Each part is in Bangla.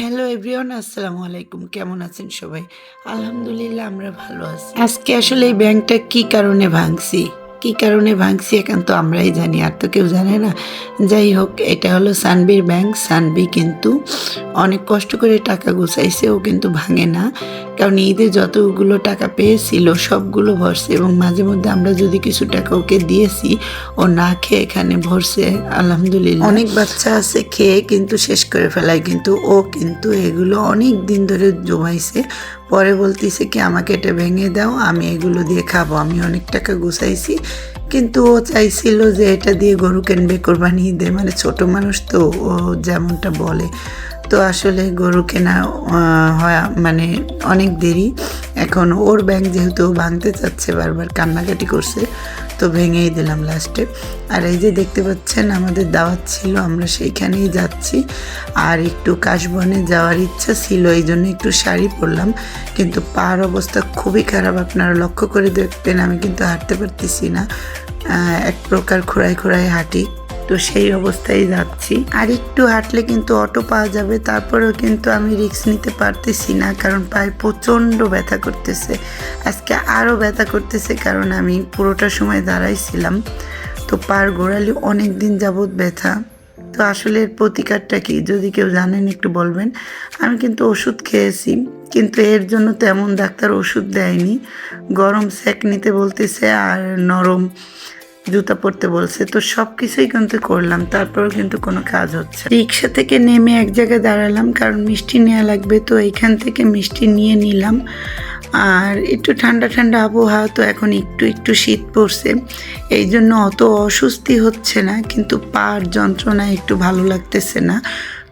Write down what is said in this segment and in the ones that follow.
হ্যালো এভরিওয়ান আসসালামু আলাইকুম। কেমন আছেন সবাই? আলহামদুলিল্লাহ, আমরা ভালো আছি। আজকে আসলে এই ব্যাংকটা কি কারণে ভাঙছি? কি কারণে ভাঙছি এখন তো আমরাই জানি, আর তো কেউ জানে না। যাই হোক, এটা হলো সানবির ব্যাংক। সানবি কিন্তু অনেক কষ্ট করে টাকা গুছাইছে, ও কিন্তু ভাঙে না। কারণ ঈদে যতগুলো টাকা পেয়েছিল, সবগুলো ভরছে এবং মাঝে মধ্যে আমরা যদি কিছু টাকা ওকে দিয়েছি, ও না খেয়ে এখানে ভরছে, আলহামদুলিল্লাহ। অনেক বাচ্চা আছে, খেয়ে কিন্তু শেষ করে ফেলায়, কিন্তু ও কিন্তু এগুলো অনেক দিন ধরে জমাইছে। পরে বলতেছে কি, আমাকে এটা ভেঙে দাও, আমি এগুলো দিয়ে খাব, আমি অনেক টাকা গুছাইছি। কিন্তু ও চাইছিল যে এটা দিয়ে গরু কেনবে কোরবানি ঈদে মানে ছোট মানুষ তো, ও যেমনটা বলে। তো আসলে গরু কেনা হয় মানে অনেক দেরি। এখন ওর ব্যাংক যেহেতু ভাঙতে চাচ্ছে, বারবার কান্নাকাটি করছে, তো ভেঙেই দিলাম লাস্টে আর এই যে দেখতে পাচ্ছেন, আমাদের দাওয়াত ছিল, আমরা সেইখানেই যাচ্ছি। আর একটু কাশবনে যাওয়ার ইচ্ছা ছিল, এই জন্য একটু শাড়ি পরলাম। কিন্তু পার অবস্থা খুবই খারাপ, আপনারা লক্ষ্য করে দেখবেন আমি কিন্তু হাঁটতে পারতেছি না। এক প্রকার খোড়ায় খোড়ায় হাঁটি। তো সেই অবস্থায় যাচ্ছি। আর একটু হাঁটলে কিন্তু অটো পাওয়া যাবে, তারপরেও কিন্তু আমি রিক্স নিতে পারতেছি না, কারণ পায়ে প্রচণ্ড ব্যথা করতেছে। আজকে আরও ব্যথা করতেছে, কারণ আমি পুরোটা সময় দাঁড়াইছিলাম। তো পার গোড়ালি অনেক দিন যাবৎ ব্যথা। তো আসলে এর প্রতিকারটা কি, যদি কেউ জানেন একটু বলবেন। আমি কিন্তু ওষুধ খেয়েছি, কিন্তু এর জন্য তেমন ডাক্তার ওষুধ দেয়নি। গরম সেক নিতে বলতেছে আর নরম। জুতা পরতে বলছে, তো সব কিছুই কিন্তু করলাম, তারপরেও কিন্তু কোনো কাজ হচ্ছে। রিক্সা থেকে নেমে এক জায়গায় দাঁড়ালাম, কারণ মিষ্টি নেওয়া লাগবে, তো এইখান থেকে মিষ্টি নিয়ে নিলাম। আর একটু ঠান্ডা ঠান্ডা আবহাওয়া, তো এখন একটু একটু শীত পড়ছে। এই জন্য অত অস্বস্তি হচ্ছে না, কিন্তু পার যন্ত্রণা একটু ভালো লাগতেছে না।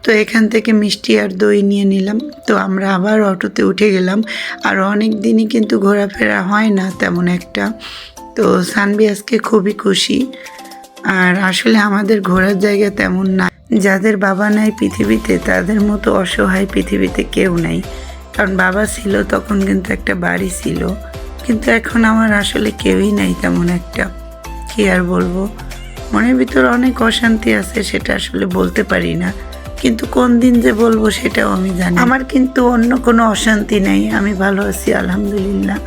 তো এখান থেকে মিষ্টি আর দই নিয়ে নিলাম, তো আমরা আবার অটোতে উঠে গেলাম। আর অনেক দিনই কিন্তু ঘোরাফেরা হয় না তেমন একটা। তো সানবি আজকে খুবই খুশি। আর আসলে আমাদের ঘোরার জায়গা তেমন না। যাদের বাবা নাই পৃথিবীতে, তাদের মতো অসহায় পৃথিবীতে কেউ নাই। কারণ বাবা ছিল, তখন কিন্তু একটা বাড়ি ছিল। কিন্তু এখন আমার আসলে কেউই নাই তেমন একটা। কি আর বলব? মনের ভিতর অনেক অশান্তি আছে, সেটা আসলে বলতে পারি না। কিন্তু কোন দিন যে বলব সেটাও আমি জানি আমার কিন্তু অন্য কোনো অশান্তি নেই, আমি ভালো আছি, আলহামদুলিল্লাহ।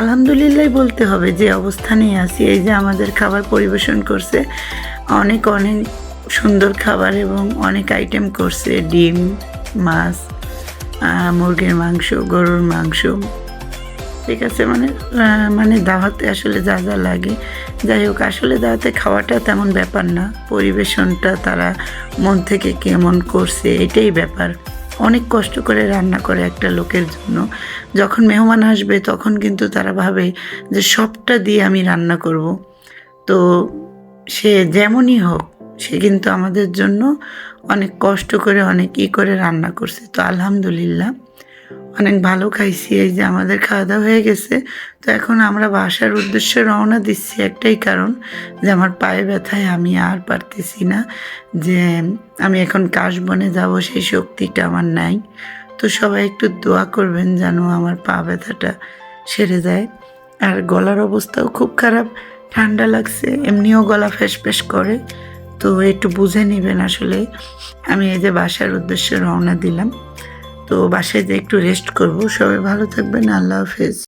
আলহামদুলিল্লাহ বলতে হবে যে অবস্থানেই আছি, এই যে আমাদের খাবার পরিবেশন করছে, অনেক অনেক সুন্দর খাবার এবং অনেক আইটেম করছে, ডিম, মাছ মুরগির মাংস, গরুর মাংস ঠিক আছে মানে মানে দাওয়াতে আসলে যা যা লাগে। যাই হোক, আসলে দাওয়াতে খাওয়াটা তেমন ব্যাপার না। পরিবেশনটা তারা মন থেকে কেমন করছে, এটাই ব্যাপার। অনেক কষ্ট করে রান্না করে একটা লোকের জন্য। যখন মেহমান আসবে, তখন কিন্তু তারা ভাবে যে, সবটা দিয়ে আমি রান্না করব। তো সে যেমনই হোক, সে কিন্তু আমাদের জন্য অনেক কষ্ট করে, অনেক ই করে রান্না করছে। তো আলহামদুলিল্লাহ। অনেক ভালো খাইছি, এই যে আমাদের খাওয়া দাওয়া হয়ে গেছে। তো এখন আমরা বাসার উদ্দেশ্যে রওনা দিচ্ছি একটাই কারণ, যে আমার পায়ে ব্যথায় আমি আর পারতেছি না, যে আমি এখন কাশবনে যাব, সেই শক্তিটা আমার নাই। তো সবাই একটু দোয়া করবেন যেন আমার পা ব্যথাটা সেরে যায়। আর গলার অবস্থাও খুব খারাপ, ঠান্ডা লাগছে, এমনিও গলা ফ্যাস করে। তো একটু বুঝে নেবেন আসলে, আমি এই যে বাসার উদ্দেশ্যে রওনা দিলাম। তো বাসায় যে একটু রেস্ট করব। সবাই ভালো থাকবেন আল্লাহ হাফেজ।